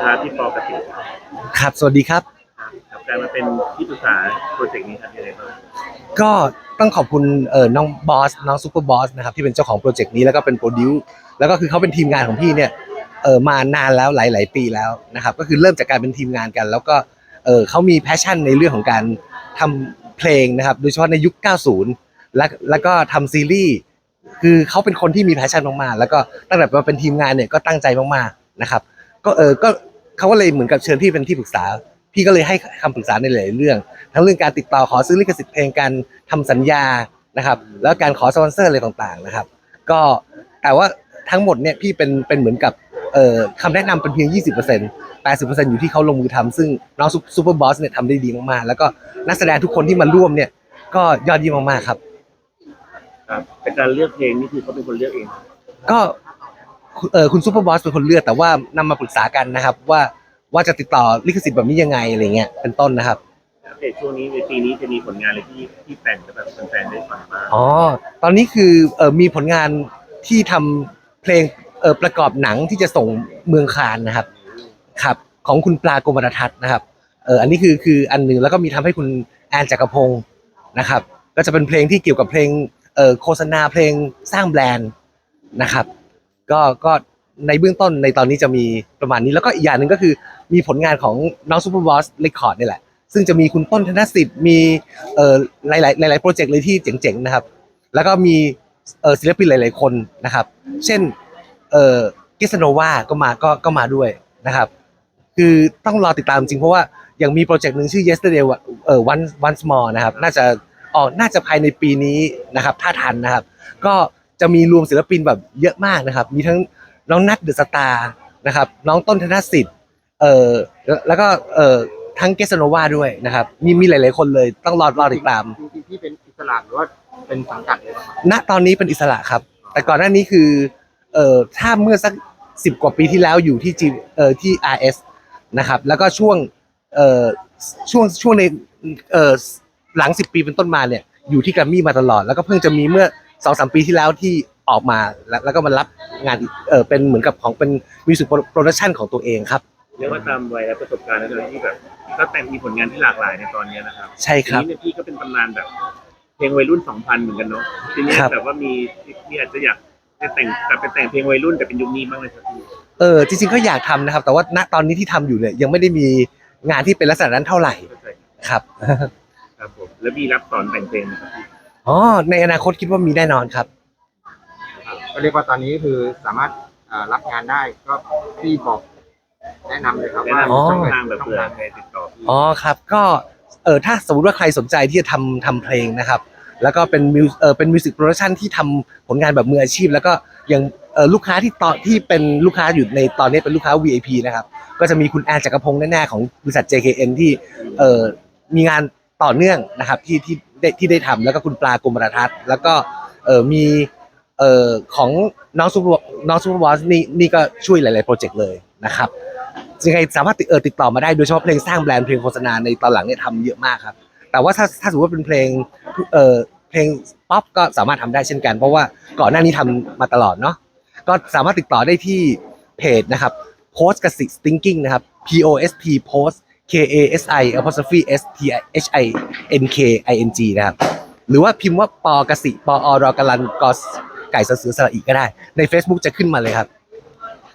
ครับที่ปอกติครับ สวัสดีครับครับการมาเป็นที่ปรึกษาโปรเจกต์นี้ครับยังไงบ้างก็ต้องขอบคุณเอ่อน้องบอส น้องซูเปอร์บอสนะครับที่เป็นเจ้าของโปรเจกต์นี้แล้วก็เป็นโปรดิวแล้วก็คือเขาเป็นทีมงานของพี่เนี่ยเออมานานแล้วหลาย ๆ ปีแล้วนะครับก็คือเริ่มจากการเป็นทีมงานกัน แล้วก็เออเขามีแพชชั่นในเรื่องของการทำเพลงนะครับโดยเฉพาะในยุค 90 และแล้วก็ทำซีรีส์คือเขาเป็นคนที่มีแพชชั่นมากๆแล้วก็ตั้งแต่มาเป็นทีมงานเนี่ยก็ตั้งใจมากๆนะครับก็เออก็ เขาก็เลยเหมือนกับเชิญพี่เป็นที่ปรึกษา พี่ก็เลยให้คำปรึกษาในหลายๆเรื่อง ทั้งเรื่องการติดต่อขอซื้อลิขสิทธิ์เพลงการทำสัญญานะครับ แล้วการขอสปอนเซอร์อะไรต่างๆนะครับ ก็แต่ว่าทั้งหมดเนี่ยพี่เป็นเป็นเหมือนกับเอ่อคำแนะนำเป็นเพียง 20% 80%อยู่ที่เขาลงมือทำซึ่งน้องซูเปอร์บอสเนี่ยทำได้ดีมากๆ แล้วก็นักแสดงทุกคนที่มาร่วมเนี่ยก็ยอดเยี่ยมมากๆครับ ครับแต่การเลือกเพลงนี่คือเขาเป็นคนเลือกเอง ก็ เออคุณซูเปอร์บอสเป็นคนเลือกแต่ว่านำมาปรึกษากันนะครับ ว่าว่าจะติดต่อลิขสิทธิ์แบบนี้ยังไงอะไรเงี้ยเป็นต้นนะครับ อัปเดตช่วงนี้ในปีนี้จะมีผลงานอะไรที่ที่แต่งแล้วแบบแฟนๆได้ฟังบ้างอ๋อ ตอนนี้คือเออมีผลงานที่ทำเพลงเออประกอบหนังที่จะส่งเมืองคานนะครับ ครับ ของคุณปลาโกมรทัศน์นะครับเอออันนี้คือคืออันหนึ่งแล้วก็มีทำให้คุณแอนจักรพงศ์นะครับ ก็จะเป็นเพลงที่เกี่ยวกับเพลงเออโฆษณาเพลงสร้างแบรนด์นะครับ ก็ก็ในเบื้องต้นในตอนนี้จะมีประมาณนี้แล้วก็อีกอย่างหนึ่งก็คือมีผลงานของน้องซูเปอร์บอสเรคคอร์ดนี่แหละ ซึ่งจะมีคุณต้นธนสิทธิ์มีเอ่อหลายๆหลายๆโปรเจกต์เลยที่เจ๋งๆนะครับ แล้วก็มีเอ่อศิลปินหลาย ๆคนนะครับ เช่นเอ่อกิสโนวาก็มาก็ก็มาด้วยนะครับ คือต้องรอติดตามจริงเพราะว่ายังมีโปรเจกต์หนึ่งชื่อ yesterday เอ่อ one once more นะครับ น่าจะออกน่าจะภายในปีนี้นะครับ ถ้าทันนะครับ ก็ จะมีรวมศิลปินแบบเยอะมากนะครับ มีทั้งน้องนัทเดอะสตาร์นะครับ น้องต้นธนสิทธิ์เอ่อแล้วแล้วก็เอ่อทั้งเกสโนวาด้วยนะครับ มีมีหลาย ๆ คนเลยต้องรอรอติดตามจริงๆพี่เป็นอิสระหรือว่าเป็นสังกัดเลยเหรอครับณตอนนี้เป็นอิสระครับ แต่ก่อนหน้านี้คือเอ่อถ้าเมื่อสักสิบกว่าปีที่แล้วอยู่ที่ G เอ่อที่ RS นะครับแล้วก็ช่วงเอ่อช่วงช่วงในเอ่อหลังสิบปีเป็นต้นมาเนี่ยอยู่ที่แกรมมี่มาตลอด แล้วก็เพิ่งจะมีเมื่อ สองสามปีที่แล้วที่ออกมาแล้วแล้วก็มารับงานอีกเออเป็นเหมือนกับของเป็นมิวสิกโปรดักชันของตัวเองครับ เรียกว่าตามวัยและประสบการณ์แล้วที่แบบก็แต่งมีผลงานที่หลากหลายในตอนนี้นะครับใช่ครับ ทีนี้เนี่ยพี่ก็เป็นตำนานแบบเพลงวัยรุ่น2000เหมือนกันเนาะทีนี้ครับ แบบว่ามีมีอาจจะอยากจะแต่งแต่เป็นแต่งเพลงวัยรุ่นแต่เป็นยุคนี้บ้างเลยครับพี่เออจริงๆก็อยากทำนะครับ แต่ว่าณตอนนี้ที่ทำอยู่เนี่ยยังไม่ได้มีงานที่เป็นลักษณะนั้นเท่าไหร่เข้าใจครับ ครับผมแล้วมีรับสอนแต่งเพลงไหมครับพี่ อ๋อในอนาคตคิดว่ามีแน่นอนครับ ก็เรียกว่าตอนนี้คือสามารถเอ่อรับงานได้ก็พี่บอกแนะนำเลยครับแนะว่านำช่องไหนทางแบบช่องเผื่อทางใครติดต่อพี่ อ๋อครับก็เออถ้าสมมติว่าใครสนใจที่จะทำทำเพลงนะครับ แล้วก็เป็นมิวเออเป็นมิวสิกโปรดักชันที่ทำผลงานแบบมืออาชีพ แล้วก็ยังเออลูกค้าที่ตอนที่เป็นลูกค้าอยู่ในตอนนี้เป็นลูกค้า VIP นะครับ ก็จะมีคุณแอนจักรพงศ์แน่ๆของบริษัท JKN ที่เออมีงานต่อเนื่องนะครับที่ที่ ได้ที่ได้ทำแล้วก็คุณปลากรมรทัศน์แล้วก็เออมีเออของน้องซูเปอร์น้องซูเปอร์บอสนี่นี่ก็ช่วยหลาย ๆ โปรเจกต์เลยนะครับยังไงสามารถติดเออติดต่อมาได้โดยเฉพาะเพลงสร้างแบรนด์เพลงโฆษณาในตอนหลังเนี่ยทำเยอะมากครับ แต่ว่าถ้าถ้าสมมติว่าเป็นเพลงเออเพลงป๊อปก็สามารถทำได้เช่นกัน เพราะว่าก่อนหน้านี้ทำมาตลอดเนาะก็สามารถติดต่อได้ที่เพจนะครับ post กสิ stinking นะครับ p o s t post k a s i apostrophe s t h i n k i n g นะครับ หรือว่าพิมพ์ว่าปอกสิปออรอกลันกอสไก่สะเสือสระอีก็ได้ ใน Facebook จะขึ้นมาเลยครับ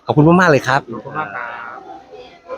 ขอบคุณมากๆเลยครับขอบคุณมากครับ